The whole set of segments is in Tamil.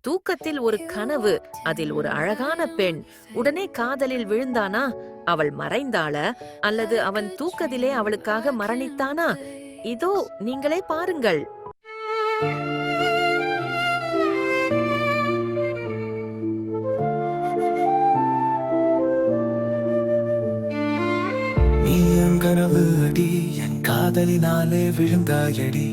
தூக்கத்தில் ஒரு கனவு அதில் ஒரு அழகான பெண் உடனே காதலில் விழுந்தானா? அவள் மறைந்தாள? அல்லது அவன் தூக்கத்திலே அவளுக்காக மரணித்தானா? இதோ நீங்களே பாருங்கள். நீ என் கனவு அடி என் காதலினாலே விழுந்தாயடி.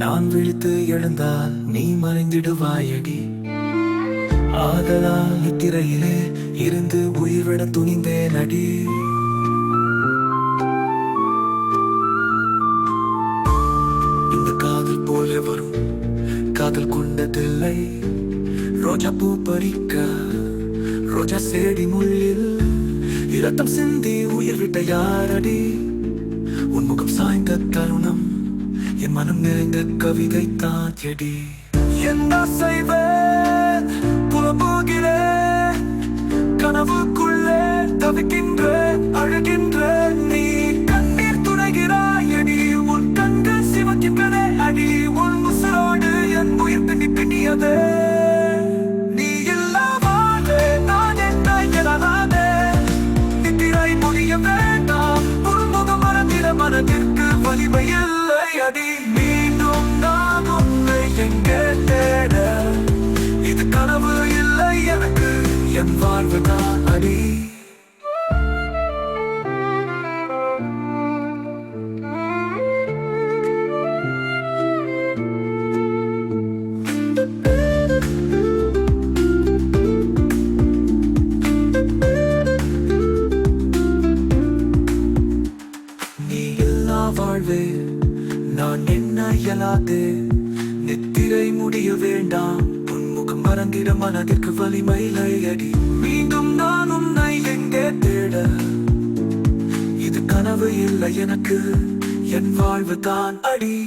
நான் விழித்து எழுந்தால் நீ மறைந்திடுவாயடி. ஆதலால் நித்திரையிலே இருந்து உயிர்விட துணிந்தேன் அடி இந்த காதல் போல வரும் காதல் கொண்டதில்லை ரோஜா பூ பறிக்க ரோஜா செடி முள்ளில். இரத்தம் சிந்தி உயிர் விட்ட யாரடி? உன் முகம் சாய்ந்த தருணம் மனம் நிறைந்த கவிதை தான் செடி. என்ன செய்வேன் புலம்புகிறேன் கனவுக்குள் அடி மீண்டும் நான் உன்னை எங்கே தேட? இது கனவு இல்லை எனக்கு என் வாழ்வு தான் அடி. வாழ்வே நான் என்ன இயலாது? நித்திரை முடிய வேண்டாம். உன்முகம் மறந்திட மனதிற்கு வலிமை அடி மீண்டும் நானும் நை எங்கே தேட? இது கனவு இல்லை எனக்கு. என் வாழ்வு தான் அடி.